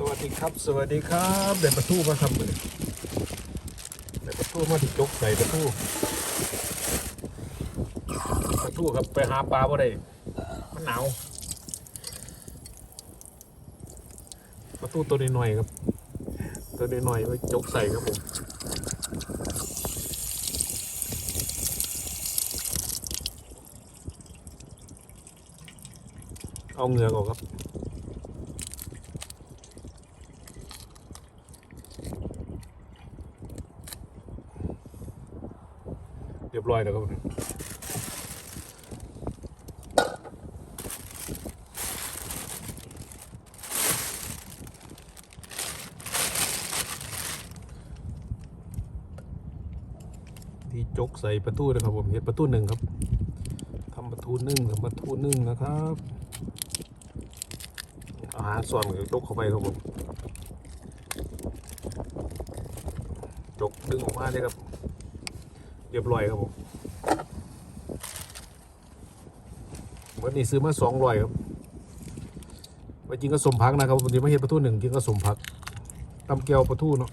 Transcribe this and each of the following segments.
สวัสดีครับ สวัสดีครับเด็ดประตูมาครับเลยเด็ดประตูมาที่จกใส่ประตูประตูครับไปหาปลาบ่ได้มันหนาวประตูตัวน้อยๆครับ ตัวน้อยๆไว้จกใส่ครับผมเอาเงือกออกครับ เรียบร้ อยแล้วครับที่จกใส่ประตูนะครับผมเห็นประตูหนึ่งครับทำประตูหนึ่งทำประตูหนึ่งนะครับอาหารส่วนกับจกเข้าไปครับผมจกดึงออกมาเลยครับ เรียบร้อยครับผม วันนี้ซื้อมาสองร้อยครับไปจริงก็สมพักนะครับวันนี้มาเห็นประตูหนึ่งจริงก็สมพักตำเกียวประตูเนาะ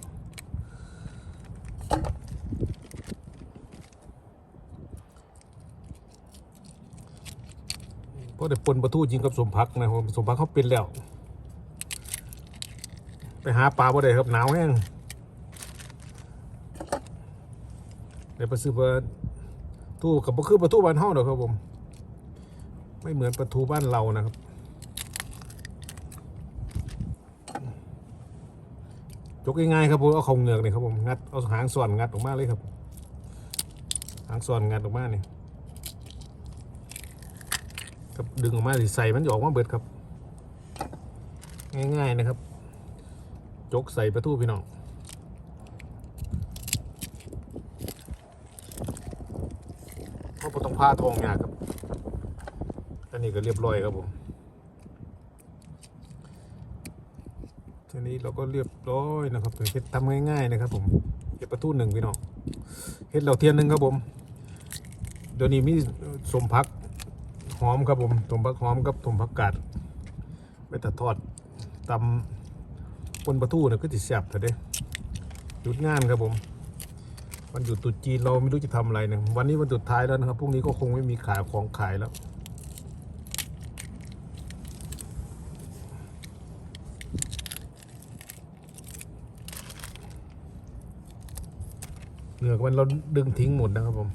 เพราะแต่ปนประตูจริงกับสมพักนะครับสมพักเขาเป็นแล้ว ไปหาปลาบ่ได้ครับหนาวแห้งเดี๋ยวไปซื้อประตูกับก็คือประตูบ้านห้องเด้อครับผม ไม่เหมือนประตูบ้านเรานะครับจกง่ายๆครับผมเอาของเหงือกนี่ครับผมงัดเอาหางส่วนงัดออกมาเลยครับ หางส่วนงัดออกมาเนี่ครับดึงออกมาสิใส่มันจะออกมาเบิดครับ ง่ายๆนะครับ จกใส่ประตูพี่น้องเพราะต้องผ้าทองยากครับ นี้ก็เรียบร้อยครับผมทีนี้เราก็เรียบร้อยนะครับเฮ็ดทำง่ายๆนะครับ ผมเฮ็ดประตูหนึ่งพี่น้องเฮ็ดเหล่าเทียนหนึ่งครับผม เดี๋ยวนี้มีสมพักหอมครับผมสมพักหอมกับสมพักกาดไปตัดทอดตำบนประตูนี่ยก็ติดแสบเถอะเด้หยุดงานครับผมวันหยุดตรุษจีนเราไม่รู้จะทำอะไรเนี่ยวันนี้วันสุดท้ายแล้วนะครับพรุ่งนี้ก็คงไม่มีขายของขายแล้ว เหงือกมันเราดึงทิ้งหมดนะครับผม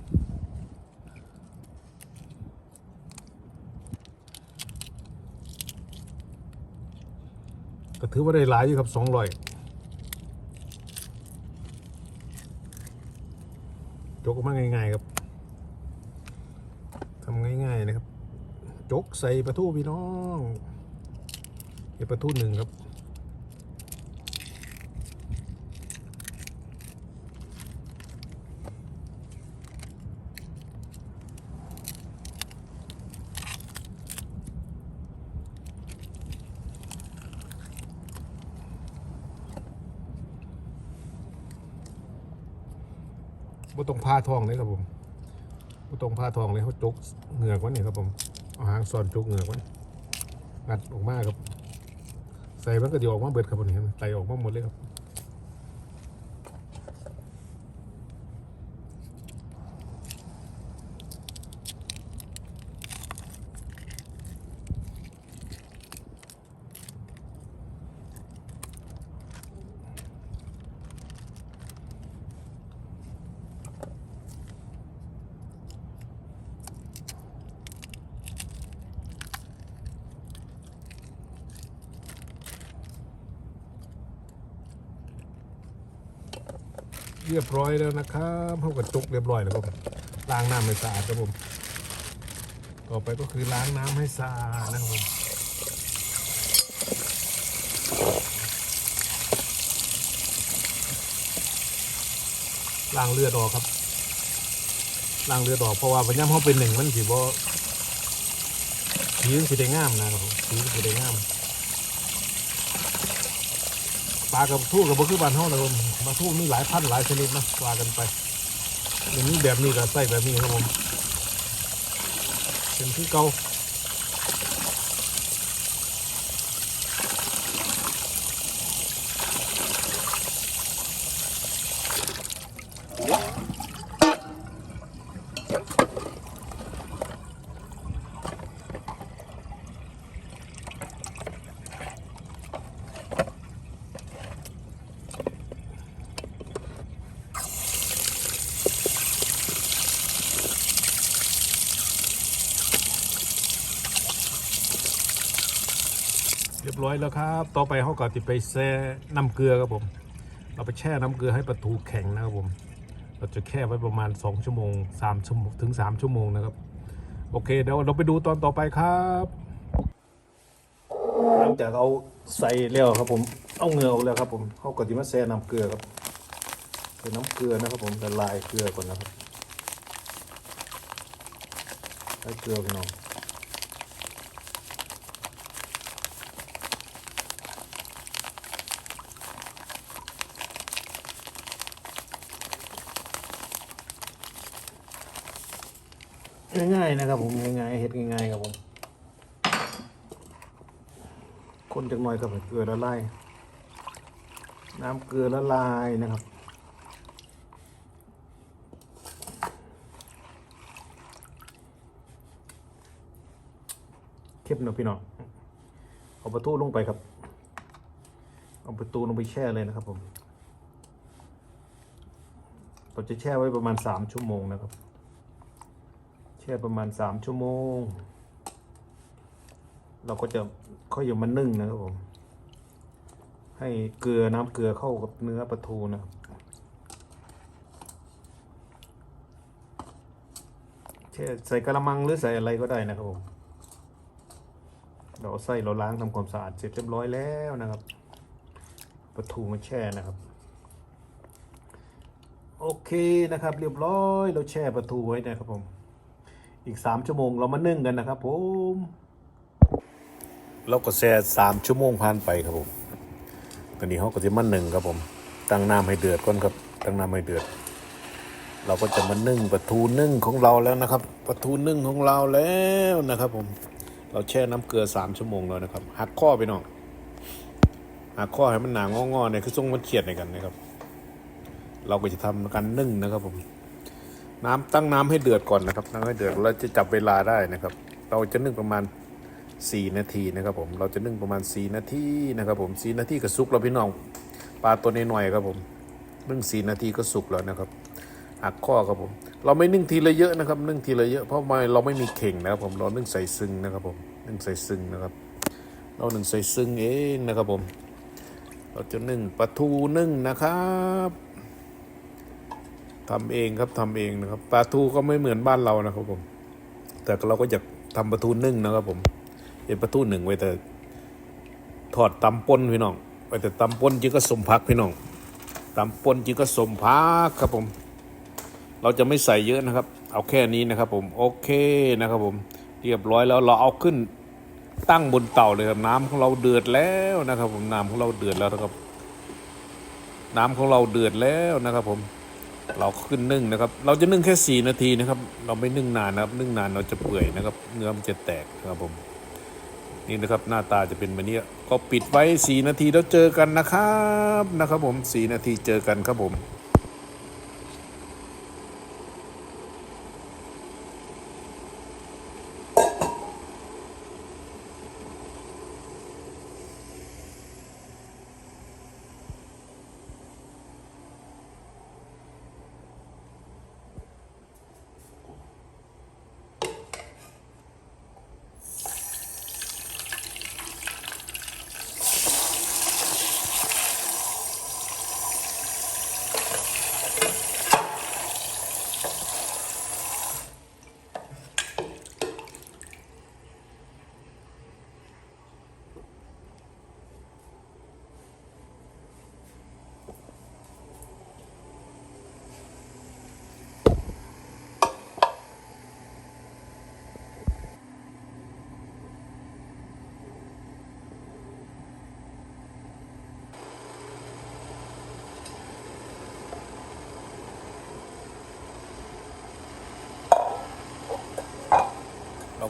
ก็ถือว่าได้หลายอยู่ครับสองร้อยจกออกมาง่ายๆครับทำง่ายๆนะครับ จกใส่ประตูพี่น้องเก็บประตูหนึ่งครับ บ่ต้องผ้าทองเลยครับผมบ่ต้องผ้าทองเลยเขาจกเหงือกไวันนี่ครับผมเอาหางซ่อนจกเหงือกไว้งัดออกมาครับ ใส่มันก็เดี๋ยวออกมาเบิดครับผมเห็นไหมไตออกมาหมดเลยครับ เรียบร้อยแล้วนะครับเขาก็จกเรียบร้อยแล้วครับล้างน้ำให้สะอาดครับผม ต่อไปก็คือล้างน้ำให้สะอาดนะครับผมล้างเลือดออกครับล้างเลือดออกเพราะว่าพยายามเขาเป็นหนึ่งมันสิบ่สีมันสิได้งามนะครับผมสีมันสิได้งาม ปลากับทู่กับบ่คือบ้านเฮาเลยผมปลาทู่มีหลายพันหลายชนิดนะปลากันไปอย่างนี้แบบนี้กับไส้แบบนี้ครับผมเป็นที่เก่า เรียบร้อยแล้วครับ ต่อไปเขาก็จะไปแช่น้ำเกลือครับผม เราไปแช่น้ำเกลือให้ปลาทูแข็งนะครับผม เราจะแค่ไว้ประมาณ 2 ชั่วโมง3ชั่วโมงถึง 3 ชั่วโมงนะครับ โอเค เดี๋ยวเราไปดูตอนต่อไปครับหลังจากเอาใส่แล้วครับผม เอาเงือกแล้วครับผมเขาก็จะมาแช่น้ำเกลือครับใส่น้ำเกลือนะครับผมละลายเกลือก่อนนะครับใส่เกลือพี่น้อง ง่ายๆนะครับผมง่ายๆเฮ็ดง่ายๆครับผมคนจักหน่อยกับเกลือละลายน้ำเกลือละลายนะครับเข้มหน่อยพี่น้องเอาประตูลงไปครับ เอาประตูลงไปแช่เลยนะครับผมเราจะแช่ไว้ประมาณสามชั่วโมงนะครับ ช่ประมาณสามชั่วโมง เราก็จะค่อยเอามานึ่งนะครับผม ให้เกลือน้ำเกลือเข้ากับเนื้อปลาทูนะแช่ใส่กระมังหรือใส่อะไรก็ได้นะครับผม เราเอาใส่เราล้างทำความสะอาดเสร็จเรียบร้อยแล้วนะครับปลาทูมาแช่นะครับโอเคนะครับ เรียบร้อยเราแช่ปลาทูไว้นะครับผม อีกสามชั่วโมงเรามานึ่งกันนะครับผมเราก็แช่สามชั่วโมงผ่านไปครับผมตอนนี้เขาก็จะมาหนึ่งครับผม ตั้งน้ำให้เดือดก่อนครับ ตั้งน้ำให้เดือด เราก็จะมานึ่งปลาทูนึ่งของเราแล้วนะครับปลาทูนึ่งของเราแล้วนะครับผม เราแช่น้ำเกลือสามชั่วโมงแล้วนะครับหักข้อไปหน่อยหักข้อให้มันหนางอๆเนี่ยคือทรงมันเขียดในกันนะครับ เราก็จะทำการนึ่งนะครับผม น้ำตั้งน้ำให้เดือดก่อนนะครับตั้งให้เดือดเราจะจับเวลาได้นะครับ เราจะนึ่งประมาณ 4 นาทีนะครับผมเราจะนึ่งประมาณ 4 นาทีนะครับผม4นาทีก็สุกแล้วพี่น้องปลาตัวน้อยๆครับผมนึ่ง4นาทีก็สุกแล้วนะครับหักข้อครับผม เราไม่นึ่งทีละเยอะนะครับ นึ่งทีละเยอะเพราะไม่เราไม่มีเข่งนะครับผมเรานึ่งใส่ซึ้งนะครับผมนึ่งใส่ซึ้งนะครับ เรานึ่งใส่ซึ้งเองนะครับผม เราจะนึ่งปลาทูนึ่งนะครับ ทำเองครับทำเองนะครับปลาทูก็ไม่เหมือนบ้านเรานะครับผม แต่เราก็อยากทำปลาทูนึ่งนะครับผมเป็นปลาทูหนึ่งไว้แต่ทอดตำป่นพี่น้องไว้แต่ตำป่นจึงก็สมพักพี่น้องตำป่นจึงก็สมพักครับผม เราจะไม่ใส่เยอะนะครับ เอาแค่นี้นะครับ ผมโอเคนะครับผม เรียบร้อยแล้วเราเอาขึ้นตั้งบนเตาเลยครับ น้ำของเราเดือดแล้วนะครับ ผมน้ำของเราเดือดแล้วนะครับ น้ำของเราเดือดแล้วนะครับผม เราขึ้นนึ่งนะครับ เราจะนึ่งแค่ 4 นาทีนะครับ เราไม่นึ่งนานนะครับ นึ่งนานเราจะเปื่อยนะครับ เนื้อมันจะแตกนะครับผม นี่นะครับหน้าตาจะเป็นแบบนี้ก็ปิดไว้ 4 นาทีแล้วเจอกันนะครับนะครับผม 4 นาทีเจอกันครับผม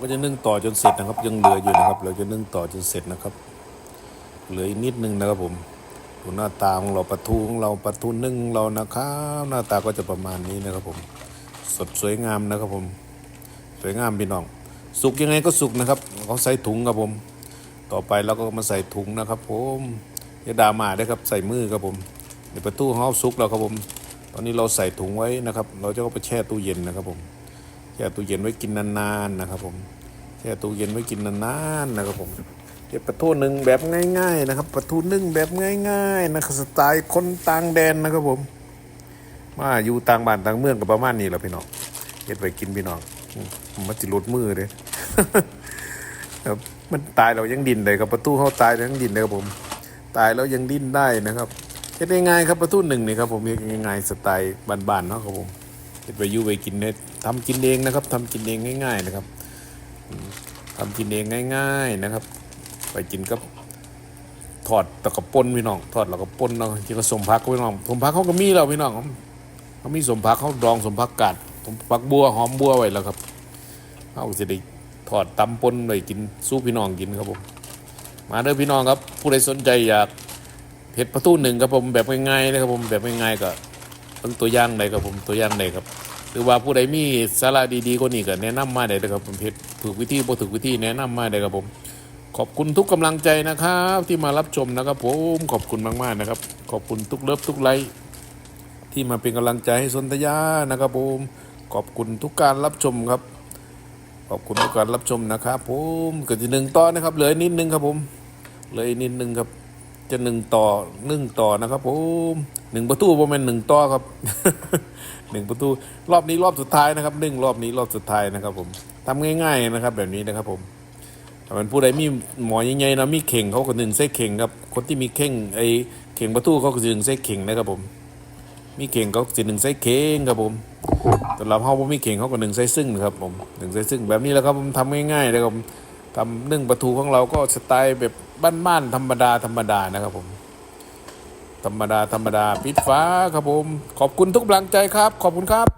ก็จะนึ่งต่อจนเสร็จนะครับ ยังเหลืออยู่นะครับ เราจะนึ่งต่อจนเสร็จนะครับ เหลืออีกนิดนึงนะครับผมดูหน้าตาของเราปลาทูของเราปลาทูนึ่งเรานะครับหน้าตาก็จะประมาณนี้นะครับผม สดสวยงามนะครับผม สวยงามพี่น้อง สุกยังไงก็สุกนะครับเขาใส่ถุงครับผม ต่อไปเราก็มาใส่ถุงนะครับผมอย่าด่ามาได้ครับใส่มือครับผมในประตูของเขาสุกแล้วครับผม ตอนนี้เราใส่ถุงไว้นะครับ เราจะเอาไปแช่ตู้เย็นนะครับผม แช่ตู้เย็นไว้กินนานๆนะครับ ผมแช่ตู้เย็นไว้กินนานๆนะครับ ผมเก็บปลาทูหนึ่งแบบง่าย ๆ นะครับปลาทูนึ่งแบบง่าย ๆ นะครับสไตล์คนต่างแดนนะครับผม มาอยู่ต่างบ้านต่างเมืองกับประมาณนี้แหละพี่น้องเก็บไปกินพี่น้องมมันจิลดมือเลยครับมันตายเรายังดินเลยครับประตูเข้าตายเรายังดินเลยครับผม ตายแล้วยังดิ้นได้นะครับเฮ็ดง่ายๆครับประตูหนึ่งนี่ครับผมเฮ็ดง่ายๆสไตล์บ้านๆเนาะครับผมเฮ็ดไปยู่ไปกินเนี่ย ทำกินเองนะครับทำกินเองง่าย ๆ นะครับอืมทำกินเองง่าย ๆนะครับ ไปกินกับทอดตะกะป่นพี่น้องทอดแล้วก็ป่นเนาะกินกับสมพักพี่น้องสมพักเขาก็มีแล้วพี่น้องเขามีสมพักเขาดองสมพักกาดสมพักบัวหอมบัวไว้แล้วครับเขาจะได้ทอดตำป่นไว้กินสู้พี่น้องกินครับผมมาเด้อพี่น้องครับ ผู้ใดสนใจอยากเห็ดประตูหนึ่งครับผมแบบง่ายๆนะครับผมแบบง่ายๆก็เพิ่งตัวอย่างใดครับผมตัวอย่างใดครับ หรือว่าผู้ใดมีสาระดีๆกว่านี้ก็แนะนำมาได้เลยครับผมเห็ดถูกวิธีบ่ถูกวิธีแนะนำมาได้ครับผม ขอบคุณทุกกำลังใจนะครับ ที่มารับชมนะครับผมขอบคุณมากๆนะครับ ขอบคุณทุกเลิฟทุกไลค์ที่มาเป็นกำลังใจให้สนธยานะครับผมขอบคุณทุกการรับชมครับ ขอบคุณทุกการรับชมนะครับผมก็จะหนึ่งต่อนะครับเหลือนิดนึงครับผมเหลือนิดนึงครับ จะหนึ่งต่อหนึ่งต่อนะครับผม หนึ่งประตูประมาณหนึ่งต่อครับหนึ่งประตูรอบนี้รอบสุดท้ายนะครับหนึ่งรอบนี้รอบสุดท้ายนะครับ ผมทำง่าย ๆนะครับ แบบนี้นะครับ ผมถ้าเป็นผู้ใดมีหมอใหญ่ๆนะมีเข่งเขาก็หนึ่งใส่เข่งครับคนที่มีเข่งไอ้เข่งประตูเขาก็หนึ่งใส่เข่งนะครับ ผม มีเข่งเขาสิหนึ่งใส่เข่งครับผมสำหรับเขาบ่มีเข่งเขาก็หนึ่งไส้ซึ่งนะครับ ผมหนึ่งไส้ซึ่งแบบนี้แล้วครับผมทำง่ายๆเลยครับผมทำนึ่งปลาทูของเราก็สไตล์แบบบ้านๆธรรมดาธรรมดานะครับผม ธรรมดาธรรมดาปิดฟ้าครับผม ขอบคุณทุกกำลังใจครับ ขอบคุณครับ